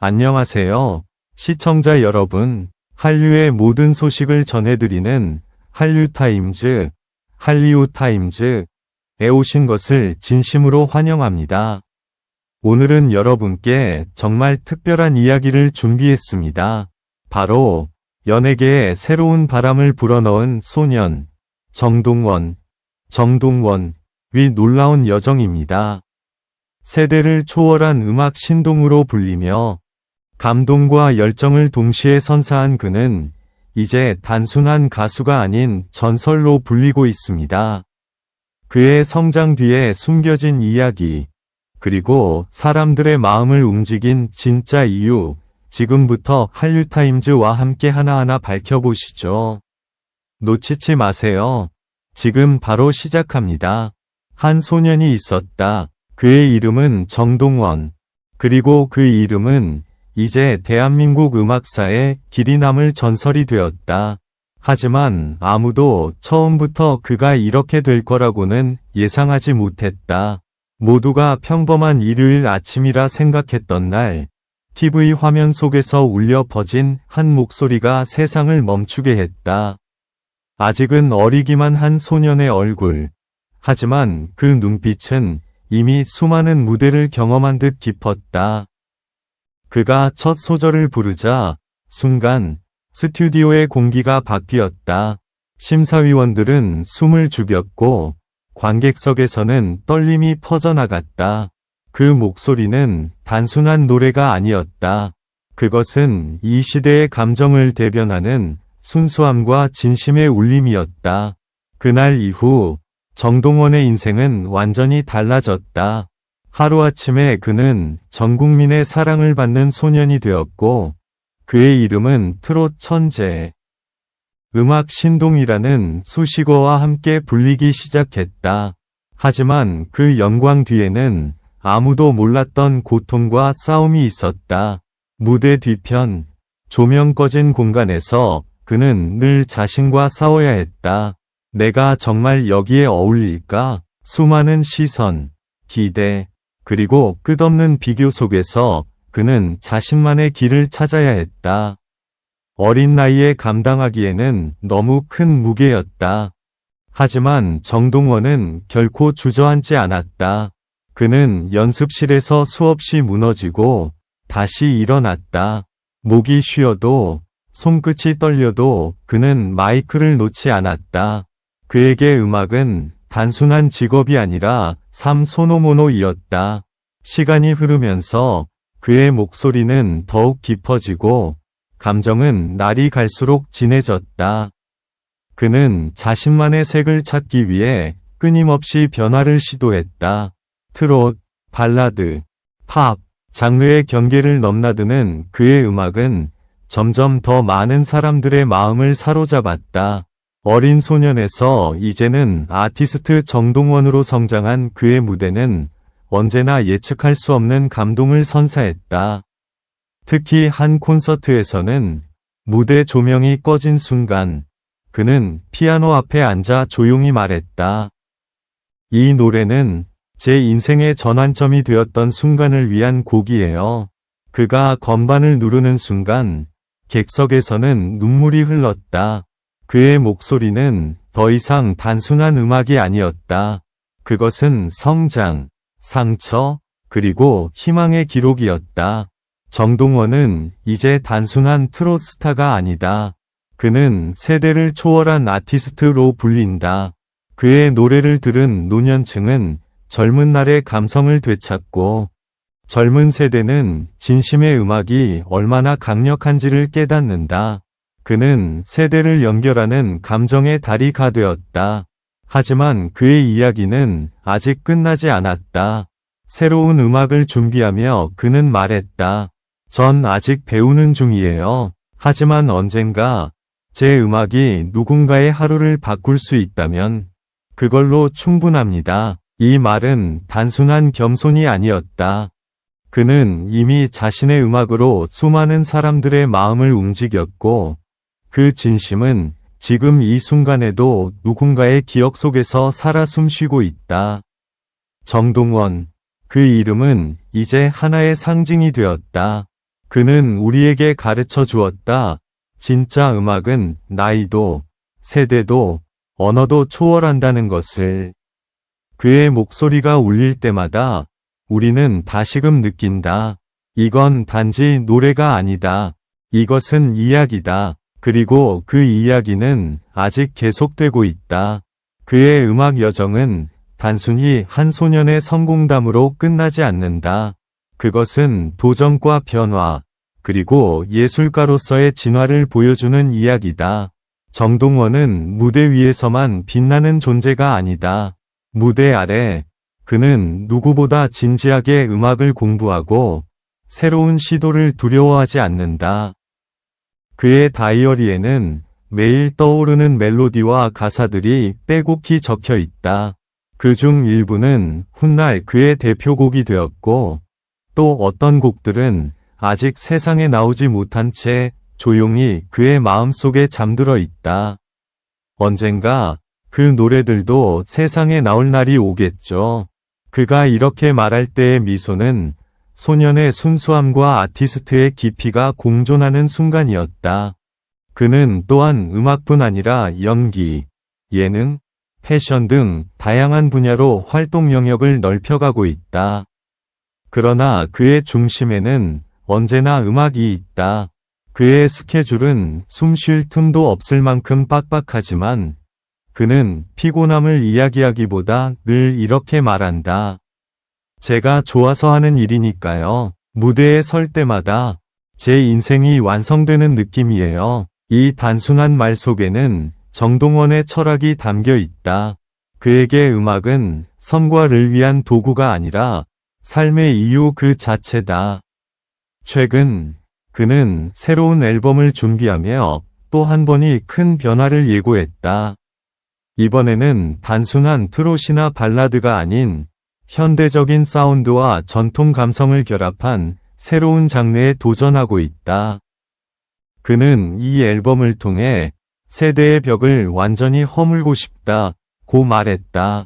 안녕하세요. 시청자 여러분. 한류의 모든 소식을 전해드리는 한류타임즈, 한리우타임즈에 오신 것을 진심으로 환영합니다. 오늘은 여러분께 정말 특별한 이야기를 준비했습니다. 바로 연예계에 새로운 바람을 불어넣은 소년, 정동원, 정동원, 위 놀라운 여정입니다. 세대를 초월한 음악 신동으로 불리며 감동과 열정을 동시에 선사한 그는 이제 단순한 가수가 아닌 전설로 불리고 있습니다. 그의 성장 뒤에 숨겨진 이야기, 그리고 사람들의 마음을 움직인 진짜 이유, 지금부터 한류타임즈와 함께 하나하나 밝혀보시죠. 놓치지 마세요. 지금 바로 시작합니다. 한 소년이 있었다. 그의 이름은 정동원. 그리고 그 이름은 이제 대한민국 음악사에 길이 남을 전설이 되었다. 하지만 아무도 처음부터 그가 이렇게 될 거라고는 예상하지 못했다. 모두가 평범한 일요일 아침이라 생각했던 날, TV 화면 속에서 울려 퍼진 한 목소리가 세상을 멈추게 했다. 아직은 어리기만 한 소년의 얼굴. 하지만 그 눈빛은 이미 수많은 무대를 경험한 듯 깊었다. 그가 첫 소절을 부르자 순간 스튜디오의 공기가 바뀌었다. 심사위원들은 숨을 죽였고 관객석에서는 떨림이 퍼져나갔다. 그 목소리는 단순한 노래가 아니었다. 그것은 이 시대의 감정을 대변하는 순수함과 진심의 울림이었다. 그날 이후 정동원의 인생은 완전히 달라졌다. 하루아침에 그는 전 국민의 사랑을 받는 소년이 되었고, 그의 이름은 트롯 천재. 음악 신동이라는 수식어와 함께 불리기 시작했다. 하지만 그 영광 뒤에는 아무도 몰랐던 고통과 싸움이 있었다. 무대 뒤편, 조명 꺼진 공간에서 그는 늘 자신과 싸워야 했다. 내가 정말 여기에 어울릴까? 수많은 시선, 기대, 그리고 끝없는 비교 속에서 그는 자신만의 길을 찾아야 했다. 어린 나이에 감당하기에는 너무 큰 무게였다. 하지만 정동원은 결코 주저앉지 않았다. 그는 연습실에서 수없이 무너지고 다시 일어났다. 목이 쉬어도 손끝이 떨려도 그는 마이크를 놓지 않았다. 그에게 음악은 단순한 직업이 아니라 삶 소노모노이었다. 시간이 흐르면서 그의 목소리는 더욱 깊어지고 감정은 날이 갈수록 진해졌다. 그는 자신만의 색을 찾기 위해 끊임없이 변화를 시도했다. 트롯, 발라드, 팝, 장르의 경계를 넘나드는 그의 음악은 점점 더 많은 사람들의 마음을 사로잡았다. 어린 소년에서 이제는 아티스트 정동원으로 성장한 그의 무대는 언제나 예측할 수 없는 감동을 선사했다. 특히 한 콘서트에서는 무대 조명이 꺼진 순간 그는 피아노 앞에 앉아 조용히 말했다. 이 노래는 제 인생의 전환점이 되었던 순간을 위한 곡이에요. 그가 건반을 누르는 순간 객석에서는 눈물이 흘렀다. 그의 목소리는 더 이상 단순한 음악이 아니었다. 그것은 성장, 상처, 그리고 희망의 기록이었다. 정동원은 이제 단순한 트롯 스타가 아니다. 그는 세대를 초월한 아티스트로 불린다. 그의 노래를 들은 노년층은 젊은 날의 감성을 되찾고 젊은 세대는 진심의 음악이 얼마나 강력한지를 깨닫는다. 그는 세대를 연결하는 감정의 다리가 되었다. 하지만 그의 이야기는 아직 끝나지 않았다. 새로운 음악을 준비하며 그는 말했다. 전 아직 배우는 중이에요. 하지만 언젠가 제 음악이 누군가의 하루를 바꿀 수 있다면 그걸로 충분합니다. 이 말은 단순한 겸손이 아니었다. 그는 이미 자신의 음악으로 수많은 사람들의 마음을 움직였고 그 진심은 지금 이 순간에도 누군가의 기억 속에서 살아 숨쉬고 있다. 정동원. 그 이름은 이제 하나의 상징이 되었다. 그는 우리에게 가르쳐 주었다. 진짜 음악은 나이도, 세대도, 언어도 초월한다는 것을. 그의 목소리가 울릴 때마다 우리는 다시금 느낀다. 이건 단지 노래가 아니다. 이것은 이야기다. 그리고 그 이야기는 아직 계속되고 있다. 그의 음악 여정은 단순히 한 소년의 성공담으로 끝나지 않는다. 그것은 도전과 변화, 그리고 예술가로서의 진화를 보여주는 이야기다. 정동원은 무대 위에서만 빛나는 존재가 아니다. 무대 아래, 그는 누구보다 진지하게 음악을 공부하고 새로운 시도를 두려워하지 않는다. 그의 다이어리에는 매일 떠오르는 멜로디와 가사들이 빼곡히 적혀 있다. 그 중 일부는 훗날 그의 대표곡이 되었고, 또 어떤 곡들은 아직 세상에 나오지 못한 채 조용히 그의 마음속에 잠들어 있다. 언젠가 그 노래들도 세상에 나올 날이 오겠죠. 그가 이렇게 말할 때의 미소는 소년의 순수함과 아티스트의 깊이가 공존하는 순간이었다. 그는 또한 음악뿐 아니라 연기, 예능, 패션 등 다양한 분야로 활동 영역을 넓혀가고 있다. 그러나 그의 중심에는 언제나 음악이 있다. 그의 스케줄은 숨 쉴 틈도 없을 만큼 빡빡하지만 그는 피곤함을 이야기하기보다 늘 이렇게 말한다. 제가 좋아서 하는 일이니까요. 무대에 설 때마다 제 인생이 완성되는 느낌이에요. 이 단순한 말 속에는 정동원의 철학이 담겨 있다. 그에게 음악은 성과를 위한 도구가 아니라 삶의 이유 그 자체다. 최근 그는 새로운 앨범을 준비하며 또 한 번이 큰 변화를 예고했다. 이번에는 단순한 트롯이나 발라드가 아닌 현대적인 사운드와 전통 감성을 결합한 새로운 장르에 도전하고 있다. 그는 이 앨범을 통해 세대의 벽을 완전히 허물고 싶다, 고 말했다.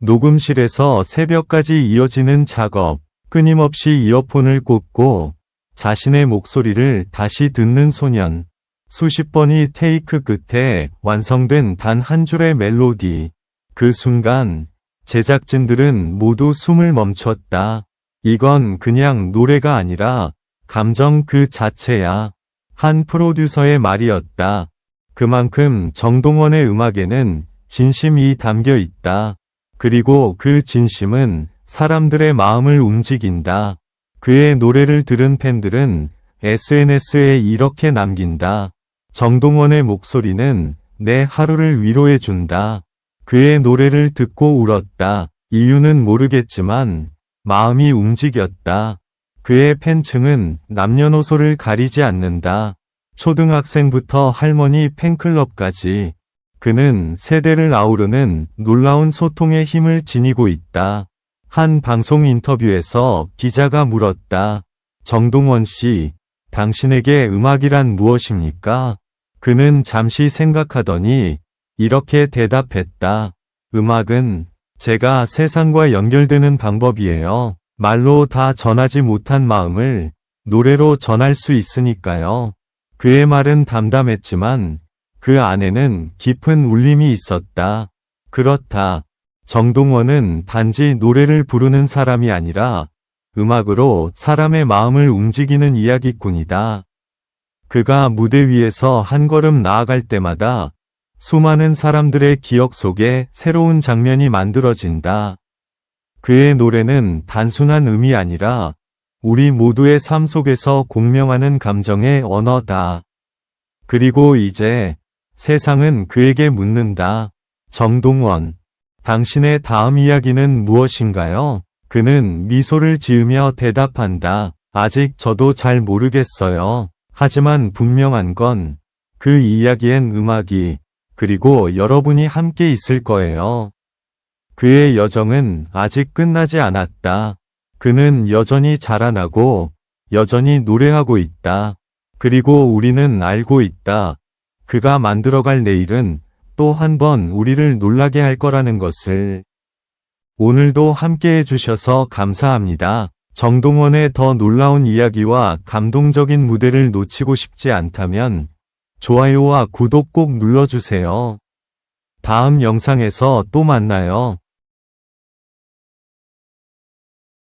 녹음실에서 새벽까지 이어지는 작업, 끊임없이 이어폰을 꽂고 자신의 목소리를 다시 듣는 소년. 수십 번이 테이크 끝에 완성된 단 한 줄의 멜로디. 그 순간 제작진들은 모두 숨을 멈췄다. 이건 그냥 노래가 아니라 감정 그 자체야. 한 프로듀서의 말이었다. 그만큼 정동원의 음악에는 진심이 담겨 있다. 그리고 그 진심은 사람들의 마음을 움직인다. 그의 노래를 들은 팬들은 SNS에 이렇게 남긴다. 정동원의 목소리는 내 하루를 위로해준다. 그의 노래를 듣고 울었다. 이유는 모르겠지만 마음이 움직였다. 그의 팬층은 남녀노소를 가리지 않는다. 초등학생부터 할머니 팬클럽까지 그는 세대를 아우르는 놀라운 소통의 힘을 지니고 있다. 한 방송 인터뷰에서 기자가 물었다. 정동원 씨, 당신에게 음악이란 무엇입니까? 그는 잠시 생각하더니 이렇게 대답했다. 음악은 제가 세상과 연결되는 방법이에요. 말로 다 전하지 못한 마음을 노래로 전할 수 있으니까요. 그의 말은 담담했지만 그 안에는 깊은 울림이 있었다. 그렇다. 정동원은 단지 노래를 부르는 사람이 아니라 음악으로 사람의 마음을 움직이는 이야기꾼이다. 그가 무대 위에서 한 걸음 나아갈 때마다 수많은 사람들의 기억 속에 새로운 장면이 만들어진다. 그의 노래는 단순한 음이 아니라 우리 모두의 삶 속에서 공명하는 감정의 언어다. 그리고 이제 세상은 그에게 묻는다. 정동원, 당신의 다음 이야기는 무엇인가요? 그는 미소를 지으며 대답한다. 아직 저도 잘 모르겠어요. 하지만 분명한 건 그 이야기엔 음악이 그리고 여러분이 함께 있을 거예요. 그의 여정은 아직 끝나지 않았다. 그는 여전히 자라나고 여전히 노래하고 있다. 그리고 우리는 알고 있다. 그가 만들어갈 내일은 또 한 번 우리를 놀라게 할 거라는 것을 오늘도 함께 해주셔서 감사합니다. 정동원의 더 놀라운 이야기와 감동적인 무대를 놓치고 싶지 않다면 좋아요와 구독 꼭 눌러주세요. 다음 영상에서 또 만나요.